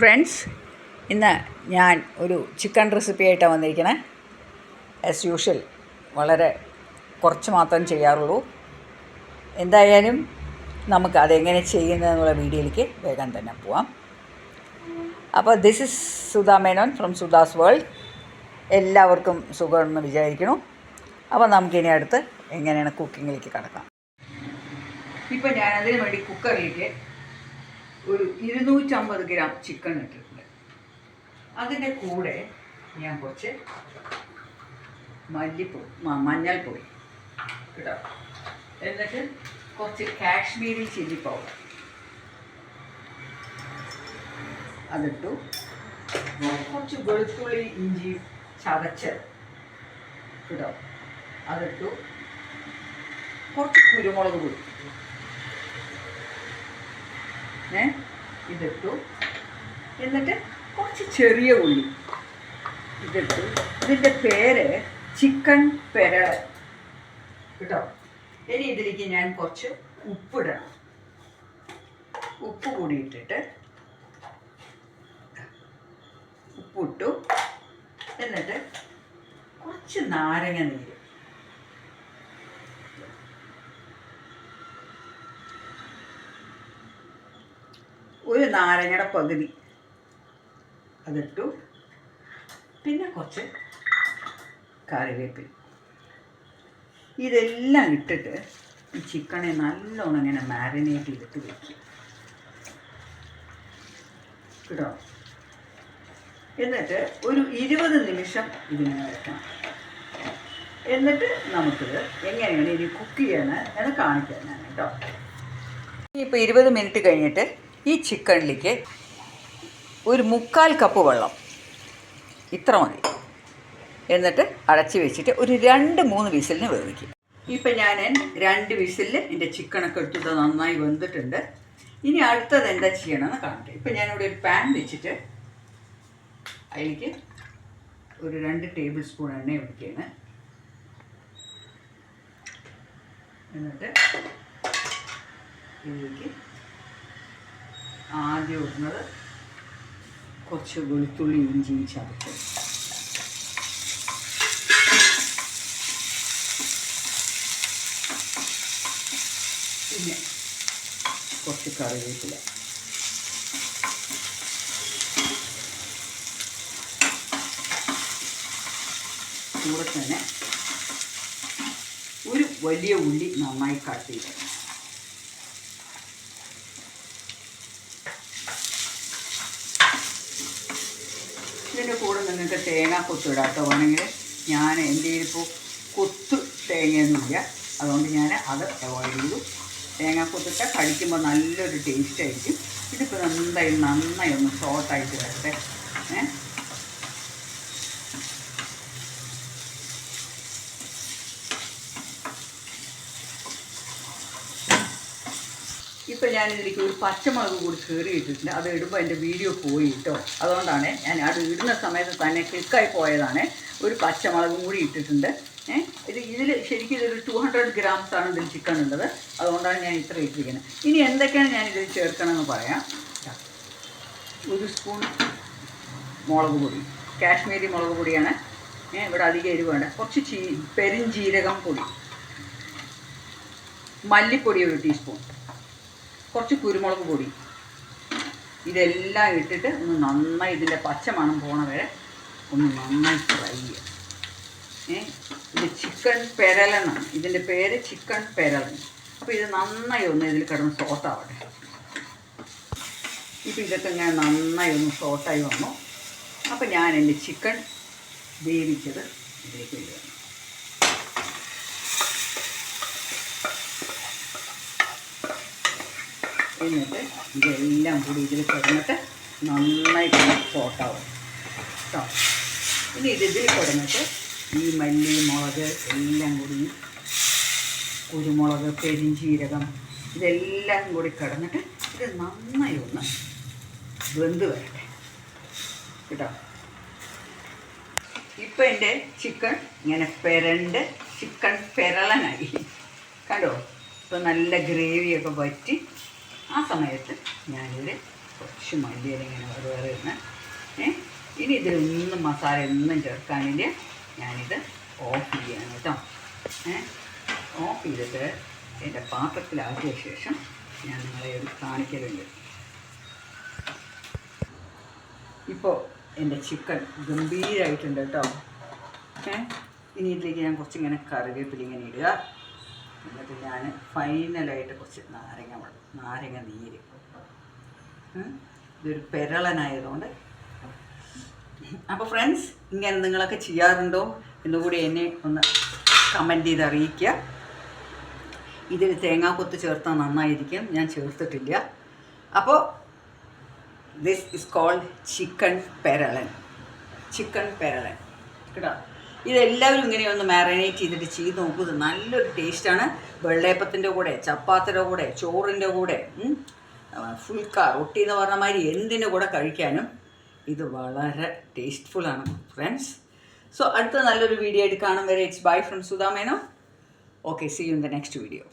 Friends ഇന്ന് ഞാൻ ഒരു ചിക്കൻ റെസിപ്പി ആയിട്ടാണ് വന്നിരിക്കുന്നത് ആസ് യൂഷ്വൽ വളരെ കുറച്ച് മാത്രം ചെയ്യാറുള്ളൂ. എന്തായാലും നമുക്ക് അതെങ്ങനെ ചെയ്യുന്നതെന്നുള്ള വീഡിയോയിലേക്ക് വേഗം തന്നെ പോവാം. അപ്പോൾ this is Sudha Menon from Sudha's world എല്ലാവർക്കും സുഖമെന്ന് വിചാരിക്കുന്നു. അപ്പോൾ നമുക്കിനി അടുത്ത് എങ്ങനെയാണ് കുക്കിങ്ങിലേക്ക് കടക്കാം. ഇപ്പോൾ ഞാൻ അതിന് വേണ്ടി കുക്കറിലേക്ക് ഒരു ഇരുന്നൂറ്റമ്പത് ഗ്രാം ചിക്കൻ ഇട്ടിട്ടുണ്ട്. അതിന്റെ കൂടെ ഞാൻ കുറച്ച് മല്ലിപ്പൊടി മഞ്ഞൾപ്പൊടി കേട്ടോ എന്നിട്ട് കുറച്ച് കാശ്മീരി ചില്ലി പൗഡർ അതിട്ടു. കുറച്ച് വെളുത്തുള്ളി ഇഞ്ചി ചതച്ച് കേട്ടോ അതിട്ടു. കുറച്ച് കുരുമുളക് പൊടി ഏ ഇതിട്ടു. എന്നിട്ട് കുറച്ച് ചെറിയ ഉള്ളി ഇതിട്ടു. ഇതിന്റെ പേര് ചിക്കൻ പെരള കേട്ടോ? ഇനി ഇതിലേക്ക് ഞാൻ കുറച്ച് ഉപ്പിടണം. ഉപ്പ് കൂടി ഇട്ടിട്ട് ഉപ്പിട്ടു. എന്നിട്ട് കുറച്ച് നാരങ്ങ നീര്. ഒരു നാരങ്ങയുടെ പകുതി. അതിട്ടു. പിന്നെ കുറച്ച് കറിവേപ്പില. ഇതെല്ലാം ഇട്ടിട്ട് ഈ ചിക്കനെ നല്ലോണം ഇങ്ങനെ മാരിനേറ്റ് ചെയ്തിട്ട് വെക്കും കേട്ടോ? എന്നിട്ട് ഒരു ഇരുപത് നിമിഷം ഇതിനെ വെക്കണം എന്നിട്ട് നമുക്കിത് എങ്ങനെയാണ് ഇനി കുക്ക് ചെയ്യണേ എന്ന് കാണിക്കാൻ കേട്ടോ. ഇപ്പോൾ ഇരുപത് മിനിറ്റ് കഴിഞ്ഞിട്ട് ഈ ചിക്കനിലേക്ക് ഒരു മുക്കാൽ കപ്പ് വെള്ളം ഇത്ര മതി. എന്നിട്ട് അടച്ച് വെച്ചിട്ട് ഒരു രണ്ട് മൂന്ന് വിസിലിന് വേവിക്കും ഇപ്പം ഞാൻ രണ്ട് വിസിലിൽ എന്റെ ചിക്കനൊക്കെ എടുത്തിട്ട് നന്നായി വെന്തിട്ടുണ്ട്. ഇനി അടുത്തത് എന്താ ചെയ്യണമെന്ന് കാണട്ടെ. ഇപ്പം ഞാനിവിടെ ഒരു പാൻ വെച്ചിട്ട് അതിലേക്ക് ഒരു രണ്ട് ടേബിൾ സ്പൂൺ എണ്ണ ഒഴിക്കുകയാണ്. എന്നിട്ട് ഇതിലേക്ക് ആദ്യം ഇടുന്നത് കുറച്ച് വെളുത്തുള്ളി ഇഞ്ചിയും ചതച്ച് പിന്നെ കുറച്ച് കറിവേപ്പില. കൂടെ തന്നെ ഒരു വലിയ ഉള്ളി നന്നായി കട്ട് ചെയ്ത് ഇതിന്റെ കൂടെ നിങ്ങൾക്ക് തേങ്ങ കൊത്തിടാത്ത വേണമെങ്കിൽ ഞാൻ എന്റെ ഇപ്പോൾ കൊത്ത് തേങ്ങയൊന്നുമില്ല അതുകൊണ്ട് ഞാൻ അത് അവോയ്ഡ് ചെയ്തു. തേങ്ങ കൊത്തിട്ട് കഴിക്കുമ്പോൾ നല്ലൊരു ടേസ്റ്റ് ആയിരിക്കും. ഇതിപ്പോൾ എന്തായാലും നന്നായി ഒന്ന് ഷോർട്ടായിട്ട് വരട്ടെ. ഏ ഇപ്പം ഞാനിതിലേക്ക് ഒരു പച്ചമുളക് കൂടി കയറി ഇട്ടിട്ടുണ്ട്. അത് ഇടുമ്പോൾ എന്റെ വീഡിയോ പോയി കേട്ടോ. അതുകൊണ്ടാണ് ഞാൻ അത് ഇടുന്ന സമയത്ത് തന്നെ ക്ലിക്കായി പോയതാണ്. ഒരു പച്ചമുളകും കൂടി ഇട്ടിട്ടുണ്ട്. ഏഹ് ഇത് ഇതിൽ ശരിക്കും ഇതൊരു ടു ഹൺഡ്രഡ് ഗ്രാംസ് ആണ് ഇതിൽ ചിക്കൻ ഉള്ളത്. അതുകൊണ്ടാണ് ഞാൻ ഇത്ര ഇട്ടിരിക്കുന്നത്. ഇനി എന്തൊക്കെയാണ് ഞാൻ ഇതിൽ ചേർക്കണമെന്ന് പറയാം. ഒരു സ്പൂൺ മുളക് പൊടി. കാശ്മീരി മുളക് പൊടിയാണ്. ഇവിടെ അധികം വേണ്ട. കുറച്ച് ചീ പെരും ജീരകം പൊടി. മല്ലിപ്പൊടി ഒരു ടീസ്പൂൺ കുറച്ച് കുരുമുളക് പൊടി. ഇതെല്ലാം ഇട്ടിട്ട് ഒന്ന് നന്നായി ഇതിന്റെ പച്ചമണം പോണ വരെ ഒന്ന് നന്നായി ഫ്രൈ ചെയ്യുക ഇത് ചിക്കൻ പെരലെന്നാണ് ഇതിന്റെ പേര് ചിക്കൻ പെരലൻ അപ്പോൾ ഇത് നന്നായി ഒന്ന് ഇതിൽ കിടന്ന് സോട്ടാവട്ടെ ഇപ്പം ഇതൊക്കെ ഞാൻ നന്നായി ഒന്ന് സോട്ടായി വന്നു. അപ്പോൾ ഞാൻ എന്റെ ചിക്കൻ വേവിച്ചത് ഇതിലേക്ക് ഇടുക എന്നിട്ട് ഇതെല്ലാം കൂടി ഇതിൽ കിടന്നിട്ട് നന്നായിട്ട് സോട്ടാവും കേട്ടോ ഇനി ഇത് ഇതിൽ കിടന്നിട്ട് ഈ മല്ലി മുളക് എല്ലാം കൂടി കുരുമുളക് പെരിഞ്ചീരകം ഇതെല്ലാം കൂടി കിടന്നിട്ട് ഇത് നന്നായി ഒന്ന് വെന്ത് വരട്ടെ. കേട്ടോ ഇപ്പം എന്റെ ചിക്കൻ ഇങ്ങനെ പെരണ്ട് ചിക്കൻ പെരളനായി. കണ്ടോ? ഇപ്പം നല്ല ഗ്രേവിയൊക്കെ വറ്റി ആ സമയത്ത് ഞാനിത് കുറച്ച് മല്ലിയില ഇങ്ങനെ വേറെ ഏ ഇനി ഇതിലൊന്നും മസാല ഒന്നും ചേർക്കാനില്ല. ഞാനിത് ഓഫ് ചെയ്യാണ് കേട്ടോ ഓഫ് ചെയ്തിട്ട് എന്റെ പാത്രത്തിലാക്കിയ ശേഷം ഞാൻ നിങ്ങളെ ഇത് കാണിക്കലുണ്ട്. ഇപ്പോൾ എന്റെ ചിക്കൻ ഗംഭീരമായിട്ടുണ്ട് കേട്ടോ ഏ ഇനി ഇതിലേക്ക് ഞാൻ കുറച്ചിങ്ങനെ കറിവേപ്പില ഇങ്ങനെ ഇടുക. എന്നിട്ട് ഞാൻ ഫൈനലായിട്ട് കുറച്ച് നാരങ്ങ വെള്ളം നാരങ്ങ നീര്. ഇതൊരു പെരളനായതുകൊണ്ട്. അപ്പോൾ ഫ്രണ്ട്സ് ഇങ്ങനെ നിങ്ങളൊക്കെ ചെയ്യാറുണ്ടോ? എന്നുകൂടി എന്നെ ഒന്ന് കമന്റ് ചെയ്ത് അറിയിക്കുക ഇതിൽ തേങ്ങാക്കൊത്ത് ചേർത്താൽ നന്നായിരിക്കും. ഞാൻ ചേർത്തിട്ടില്ല. അപ്പോൾ this is called chicken peralan chicken peralan കേട്ടോ? ഇതെല്ലാവരും ഇങ്ങനെ ഒന്ന് മാറിനേറ്റ് ചെയ്തിട്ട് ചെയ്ത് നോക്കൂ. ഇത് നല്ലൊരു ടേസ്റ്റാണ് വെള്ളയപ്പത്തിന്റെ കൂടെ ചപ്പാത്തിയുടെ കൂടെ ചോറിന്റെ കൂടെ ഫുൾക്ക റൊട്ടി എന്ന് പറഞ്ഞ മാതിരി എന്തിന്റെ കൂടെ കഴിക്കാനും ഇത് വളരെ ടേസ്റ്റ്ഫുള്ളാണ് ഫ്രണ്ട്സ് സോ അടുത്ത നല്ലൊരു വീഡിയോ ആയിട്ട് കാണും വരെ. It's bye friends Sudha Menon okay see you in the next video